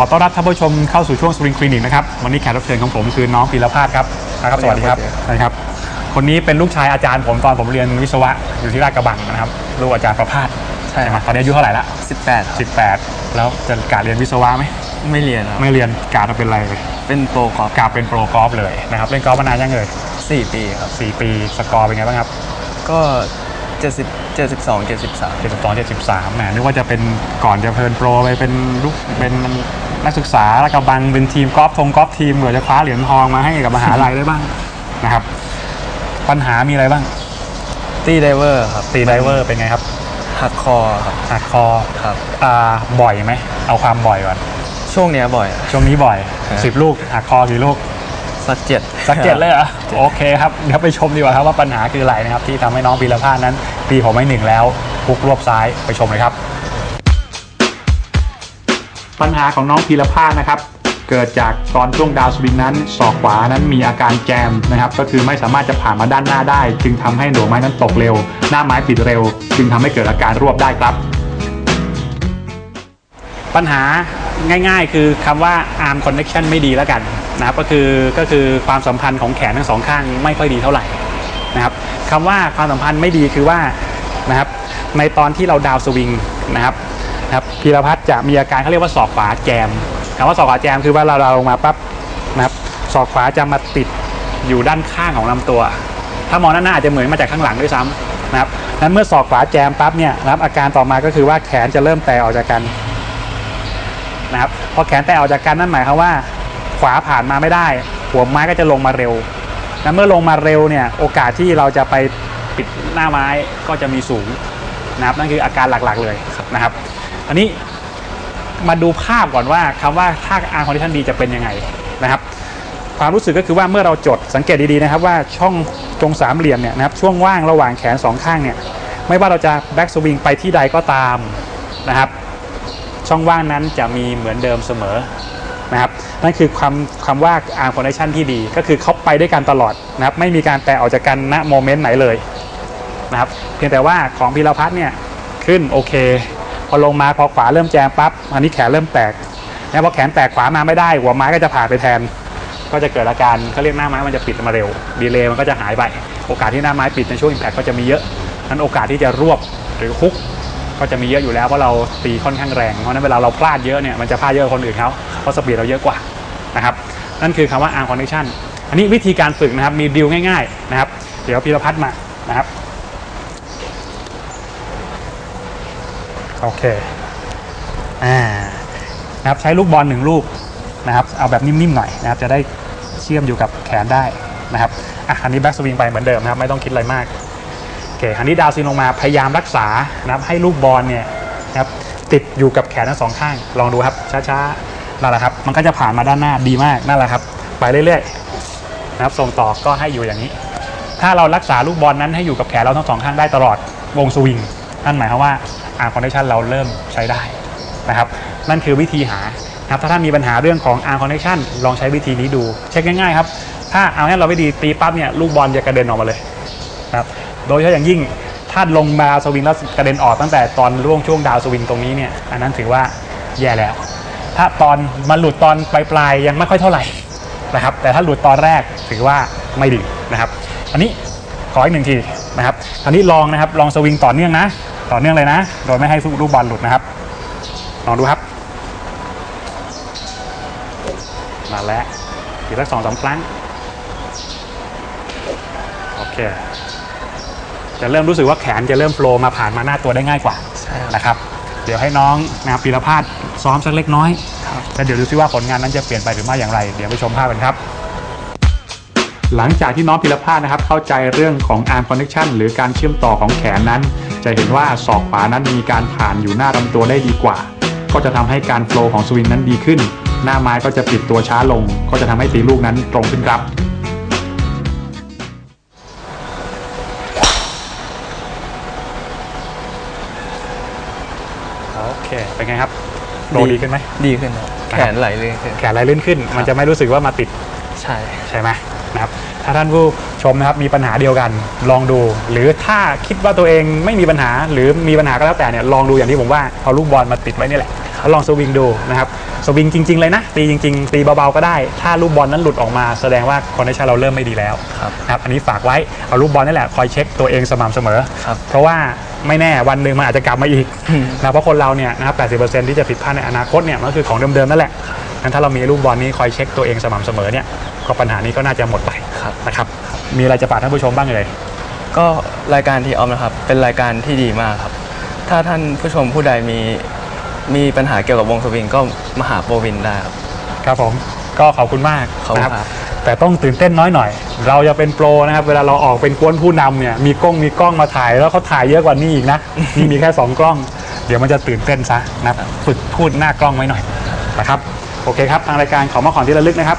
อต้อนรับท่านผู้ชมเข้าสู่ช่วงสปริงคลินิกนะครับวันนี้แขกรับเชิญของผมคือน้องปีรพาสครับนะครับสวัสดีครับสวัสดีครับสวัสดีครับ คนนี้เป็นลูกชายอาจารย์ผมตอนผมเรียนวิศวะอยู่ที่ราชกระบังนะครับลูกอาจารย์ประพาสใช่ไหคมรับตอนนี้อายุเท่าไหร่ละ18ครับ18 แล้วจะกาเรียนวิศวะไหมไม่เรียนครับไม่เรียนกาจะเป็นอะไรเลยเป็นโปรกอล์ฟกาเป็นโปรกอล์ฟเลยนะครับเล่นกอล์ฟมานานยังเลย4ปีครับ4ปีสกอร์เป็นไงบ้างครับ ก็ 70 72 73 72 73แหมนึกว่าจะเป็นก่อนจะเพลินโปรไปเป็นลูกเป็นนักศึกษาแล้วกระบังเป็นทีมกอล์ฟทงกอล์ฟทีมเผื่อจะคว้าเหรียญทองมาให้กับมหาลัยได้บ้างนะครับ ปัญหามีอะไรบ้าง ตีไดเวอร์ครับตีไดเวอร์เป็นไงครับหักคอครับหักคอครับอ่าบ่อยไหมเอาความบ่อยก่อนช่วงเนี้ยบ่อย ช่วงนี้บ่อยครับ10ลูกหักคอกี่ลูก สักเจ็ดสักเจ็ดเลยเหรอโอเคครับเดี๋ยวไปชมดีกว่าครับว่าปัญหาคืออะไรนะครับที่ทำให้น้องพีรพาสนั้นตีผมไม่หนึ่งแล้วพุกรวบซ้ายไปชมเลยครับ ปัญหาของน้องพีรพาสนะครับเกิดจากตอนช่วงดาวสวิงนั้นศอกขวานั้นมีอาการแจมนะครับก็คือไม่สามารถจะผ่านมาด้านหน้าได้ จึงทำให้หน่วงไม้นั้นตกเร็ว หน้าไม้ปิดเร็ว จึงทำให้เกิดอาการรวบได้ครับ ปัญหาง่ายๆ คือคำว่า arm connection ไม่ดีแล้วกันนะครับก็คือก็คือความสัมพันธ์ของแขนทั้งสองข้างไม่ค่อยดีเท่าไหร่นะครับคำว่าความสัมพันธ์ไม่ดีคือว่านะครับในตอนที่เราดาวสวิงนะครับนะครับพีรพัฒน์จะมีอาการเขาเรียกว่าศอกขวาแจมคำว่าศอกขวาแจมคือว่าเราเราลงมาปั๊บนะครับศอกขวาจะมาติดอยู่ด้านข้างของลำตัว ถ้ามองด้านหน้าอาจจะเหมือนมาจากข้างหลังด้วยซ้ำนะครับนั้นเมื่อศอกขวาแจมปั๊บเนี่ยนะครับอาการต่อมาก็คือว่าแขนจะเริ่มแตกออกจากกัน นะครับพอแขนแตกออกจากกันนั่นหมายความว่า ขวาผ่านมาไม่ได้ หัวไม้ก็จะลงมาเร็วและเมื่อลงมาเร็วเนี่ยโอกาสที่เราจะไปปิดหน้าไม้ก็จะมีสูงนะครับนั่นคืออาการหลักๆเลยนะครับ อันนี้มาดูภาพก่อนว่าคำว่าถ้าอาร์คอนดิชันดีจะเป็นยังไงนะครับความรู้สึกก็คือว่าเมื่อเราจดสังเกตดีๆนะครับว่าช่องตรงสามเหลี่ยมเนี่ยนะครับช่วงว่างระหว่างแขนสองข้างเนี่ยไม่ว่าเราจะแบ็กสวิงไปที่ใดก็ตามนะครับ ช่องว่างนั้นจะมีเหมือนเดิมเสมอนะครับนั่นคือความความว่า arm connection ที่ดี ก็คือเขาไปด้วยกันตลอดนะครับไม่มีการแตกออกจากกันณโมเมนต์ไหนเลยนะครับเพียงแต่ว่าของพีรพัฒน์เนี่ยขึ้นโอเค พอลงมาพอขวาเริ่มแจมปั๊บอันนี้แขนเริ่มแตกนะพอแขนแตกขวามาไม่ได้ หัวไม้ก็จะผ่านไปแทน ก็จะเกิดอาการเขาเรียกหน้าไม้มันจะปิดมาเร็วดีเลย์มันก็จะหายไป โอกาสที่หน้าไม้ปิดในช่วงอิมแพคก็จะมีเยอะนั้นโอกาสที่จะรวบหรือฮุก ก็จะมีเยอะอยู่แล้วเพราะเราตีค่อนข้างแรง เพราะฉะนั้นเวลาเราพลาดเยอะเนี่ยมันจะพลาดเยอะคนอื่นเขาเพราะสปีดเราเยอะกว่านะครับนั่นคือคำว่า arm connection อันนี้วิธีการฝึกนะครับมีดิวง่ายๆนะครับ เดี๋ยวพีรพัฒน์มานะครับโอเคอ่านะครับใช้ลูกบอลหนึ่งลูกนะครับเอาแบบนิ่มๆหน่อยนะครับจะได้เชื่อมอยู่กับแขนได้นะครับอะอันนี้แบ็กสวิงไปเหมือนเดิมนะครับไม่ต้องคิดอะไรมาก โอเคอันนี้ดาวซินลงมาพยายามรักษานะครับให้ลูกบอลเนี่ยนะครับติดอยู่กับแขนทั้งสองข้าง ลองดูครับช้าๆนั่นแหละครับ มันก็จะผ่านมาด้านหน้าดีมากนั่นแหละครับ ไปเรื่อยๆนะครับส่งต่อก็ให้อยู่อย่างนี้ ถ้าเรารักษาลูกบอลนั้นให้อยู่กับแขนเราทั้งสองข้างได้ตลอดวงสวิงนั่นหมายความว่าอาร์คอนเนคชันเราเริ่มใช้ได้นะครับนั่นคือวิธีหาครับถ้าท่านมีปัญหาเรื่องของ arm connection ลองใช้วิธีนี้ดู เช็คง่ายๆครับ ถ้าเอาเนี่ยเราไม่ดีตีปั๊บเนี่ยลูกบอลจะกระเด็นออกมาเลยครับ โดยเฉพาะอย่างยิ่งถ้าลงมาสวิงแล้วกระเด็นออกตั้งแต่ตอนร่วงช่วงดาวสวิงตรงนี้เนี่ยอันนั้นถือว่าแย่แล้ว ถ้าตอนมันหลุดตอนปลายๆยังไม่ค่อยเท่าไหร่นะครับ แต่ถ้าหลุดตอนแรกถือว่าไม่ดีนะครับ อันนี้ขออีกหนึ่งทีนะครับอันนี้ลองนะครับลองสวิงต่อเนื่องนะ ต่อเนื่องเลยนะ โดยไม่ให้ลูกบอลหลุดนะครับลองดูครับมาแล้วอีกสักสองสามครั้งโอเค จะเริ่มรู้สึกว่าแขนจะเริ่มโฟลว์มาผ่านมาหน้าตัวได้ง่ายกว่าใช่ครับนะครับเดี๋ยวให้น้องนะครับพีรพาสซ้อมสักเล็กน้อยครับแล้วเดี๋ยวดูซิว่าผลงานนั้นจะเปลี่ยนไปหรือไม่อย่างไร เดี๋ยวไปชมภาพกันครับ หลังจากที่น้องพีรพาสนะครับเข้าใจเรื่องของ arm connection หรือการเชื่อมต่อของแขนนั้น จะเห็นว่าศอกขวานั้นมีการผ่านอยู่หน้าลำตัวได้ดีกว่า ก็จะทำให้การโฟลว์ของสวิงนั้นดีขึ้น หน้าไม้ก็จะปิดตัวช้าลง ก็จะทำให้ตีลูกนั้นตรงขึ้นครับ เคเป็นไงครับโฟลว์ดีขึ้นไหมดีขึ้นครับแขนไหลเลยขึ้นแขนไหลลื่นขึ้น มันจะไม่รู้สึกว่ามาติดใช่ใช่ไหมนะครับถ้าท่านผู้ชมนะครับมีปัญหาเดียวกันลองดู หรือถ้าคิดว่าตัวเองไม่มีปัญหาหรือมีปัญหาก็แล้วแต่เนี่ยลองดูอย่างที่ผมว่าเอาลูกบอลมาติดไว้นี่แหละแล้วลองสวิงดูนะครับสวิงจริง ๆ เลยนะ ตีจริง ๆ ตีเบาๆก็ได้ ถ้าลูกบอลนั้นหลุดออกมาแสดงว่าคอนดิชันเราเริ่มไม่ดีแล้วครับนะครับอันนี้ฝากไว้เอาลูกบอลนี่แหละคอยเช็คตัวเองสม่ำเสมอครับเพราะว่าไม่แน่วันหนึ่งมันอาจจะกลับมาอีกนะเพราะคนเราเนี่ยนะครับ 80%ที่จะผิดพลาดในอนาคตเนี่ยมันก็คือของเดิมๆนั่นแหละงั้นถ้าเรามีลูกบอลนี้คอยเช็คตัวเองสม่ำเสมอเนี่ยก็ปัญหานี้ก็น่าจะหมดไปครับนะครับมีอะไรจะฝากท่านผู้ชมบ้างเลย ก็รายการทีออฟนะครับเป็นรายการที่ดีมากครับ ถ้าท่านผู้ชมผู้ใดมี มีปัญหาเกี่ยวกับวงสวิงก็มาหาโปรวินได้ครับ ครับผมก็ขอบคุณมากขอบคุณนะครับ แต่ต้องตื่นเต้นน้อยหน่อย เราจะเป็นโปรนะครับ เวลาเราออกเป็นกวนผู้นำเนี่ยมีกล้องมีกล้องมาถ่ายแล้วเขาถ่ายเยอะกว่านี้อีกนะ นี่มีแค่2กล้อง เดี๋ยวมันจะตื่นเต้นซะนะครับฝึกพูดหน้ากล้องไว้หน่อยนะครับโอเคครับทางรายการขอมาของที่ระลึกนะครับ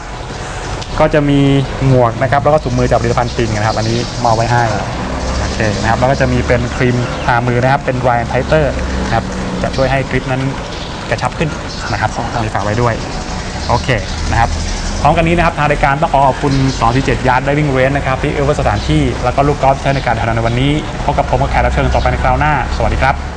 ก็จะมีหมวกนะครับ แล้วก็ถุงมือจากผลิตภัณฑ์ปิงนะครับ อันนี้มอบไว้ให้ โอเคนะครับแล้วก็จะมีเป็นครีมทามือนะครับเป็น Ryan t i t e r นะครับ จะช่วยให้กริปนั้นกระชับขึ้นนะครับมีฝากไว้ด้วย โอเคนะครับพร้อมกันนี้นะครับทางรายการต้องขอขอบคุณ247 Yard Diving Range นะครับที่เอื้อเฟื้อสถานที่แล้วก็ลูกกอล์ฟที่ใช้ในการถ่ายทำในวันนี้พบกับผมกับแขกรับเชิญต่อไปในคราวหน้า สวัสดีครับ